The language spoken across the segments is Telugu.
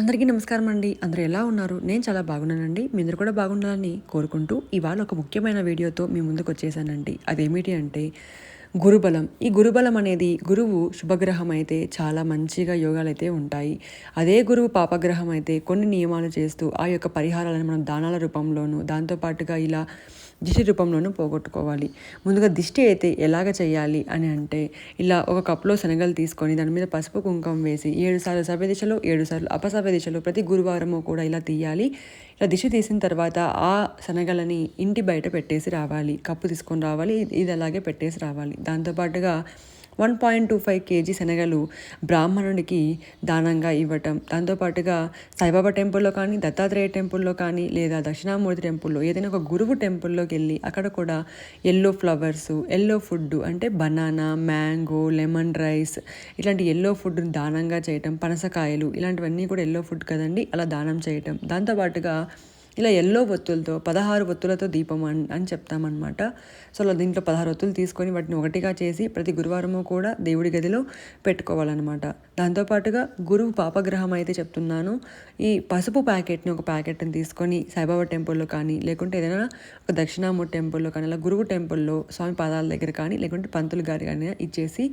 అందరికీ నమస్కారం అండి. అందరూ ఎలా ఉన్నారు? నేను చాలా బాగున్నానండి. మీ కూడా బాగుండాలని కోరుకుంటూ ఇవాళ ఒక ముఖ్యమైన వీడియోతో మీ ముందుకు వచ్చేసానండి. అదేమిటి అంటే గురుబలం. ఈ గురుబలం అనేది గురువు శుభగ్రహం అయితే చాలా మంచిగా యోగాలు అయితే ఉంటాయి. అదే గురువు పాపగ్రహం అయితే కొన్ని నియమాలు చేస్తూ ఆ యొక్క పరిహారాలను మనం దానాల రూపంలోనూ దాంతోపాటుగా ఇలా దిష్టి రూపంలోనూ పోగొట్టుకోవాలి. ముందుగా దిష్టి అయితే ఎలాగ చేయాలి అని అంటే ఇలా ఒక కప్లో శనగలు తీసుకొని దాని మీద పసుపు కుంకుమ వేసి ఏడు సార్లు సవ్య దిశలో ఏడు సార్లు అపసవ్య దిశలో ప్రతి గురువారము కూడా ఇలా తీయాలి. ఇలా దిష్టి తీసిన తర్వాత ఆ శనగలని ఇంటి బయట పెట్టేసి రావాలి. కప్పు తీసుకొని రావాలి. ఇది అలాగే పెట్టేసి రావాలి. దాంతోపాటుగా one point two five KG శనగలు బ్రాహ్మణుడికి దానంగా ఇవ్వటం. దాంతోపాటుగా సాయిబాబా టెంపుల్లో కానీ దత్తాత్రేయ టెంపుల్లో కానీ లేదా దక్షిణామూర్తి టెంపుల్లో ఏదైనా ఒక గురువు టెంపుల్లోకి వెళ్ళి అక్కడ కూడా ఎల్లో ఫ్లవర్స్ ఎల్లో ఫుడ్ అంటే బనానా మ్యాంగో లెమన్ రైస్ ఇలాంటి ఎల్లో ఫుడ్ని దానంగా చేయటం పనసకాయలు ఇలాంటివన్నీ కూడా ఎల్లో ఫుడ్ కదండి అలా దానం చేయటం. దాంతోపాటుగా ఇలా ఎల్లో ఒత్తులతో పదహారు ఒత్తులతో దీపం అని అని చెప్తామన్నమాట. సో అలా దీంట్లో పదహారు ఒత్తులు తీసుకొని వాటిని ఒకటిగా చేసి ప్రతి గురువారము కూడా దేవుడి గదిలో పెట్టుకోవాలన్నమాట. దాంతోపాటుగా గురువు పాపగ్రహం అయితే చెప్తున్నాను. ఈ పసుపు ప్యాకెట్ని ఒక ప్యాకెట్ని తీసుకొని సాయిబాబా టెంపుల్లో కానీ లేకుంటే ఏదైనా ఒక దక్షిణామూర్తి టెంపుల్లో కానీ అలా గురువు టెంపుల్లో స్వామి పాదాల దగ్గర కానీ లేకుంటే పంతులు గారి కానీ ఇచ్చేసి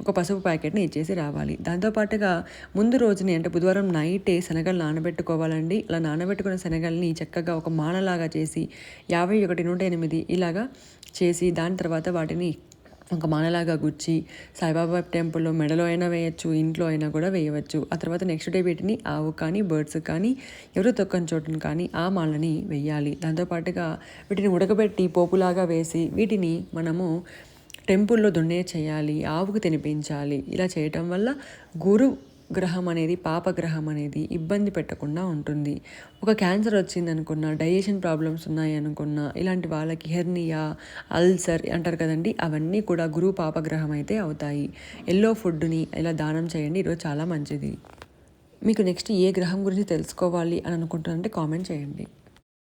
ఒక పసుపు ప్యాకెట్ని ఇచ్చేసి రావాలి. దాంతోపాటుగా ముందు రోజుని అంటే బుధవారం నైటే శనగలు నానబెట్టుకోవాలండి. అలా నానబెట్టుకున్న శనగల్ని చక్కగా ఒక మానలాగా చేసి యాభై ఒకటి నూట ఎనిమిది ఇలాగా చేసి దాని తర్వాత వాటిని ఒక మానలాగా గుచ్చి సాయిబాబా టెంపుల్లో మెడలో అయినా వేయచ్చు ఇంట్లో అయినా కూడా వేయవచ్చు. ఆ తర్వాత నెక్స్ట్ డే వీటిని ఆవు కానీ బర్డ్స్ కానీ ఎవరు తొక్కని చోటును కానీ ఆ మాలని వేయాలి. దాంతోపాటుగా వీటిని ఉడకబెట్టి పోపులాగా వేసి వీటిని మనము టెంపుల్లో దున్నే చేయాలి ఆవుకు తినిపించాలి. ఇలా చేయటం వల్ల గురు గ్రహం అనేది పాపగ్రహం అనేది ఇబ్బంది పెట్టకుండా ఉంటుంది. ఒక క్యాన్సర్ వచ్చింది అనుకున్న డైజెషన్ ప్రాబ్లమ్స్ ఉన్నాయి అనుకున్న ఇలాంటి వాళ్ళకి హెర్నియా అల్సర్ అంటారు కదండి అవన్నీ కూడా గురువు పాపగ్రహం అయితే అవుతాయి. ఎల్లో ఫుడ్ని ఇలా దానం చేయండి ఈరోజు చాలా మంచిది. మీకు నెక్స్ట్ ఏ గ్రహం గురించి తెలుసుకోవాలి అని అనుకుంటున్నారంటే కామెంట్ చేయండి.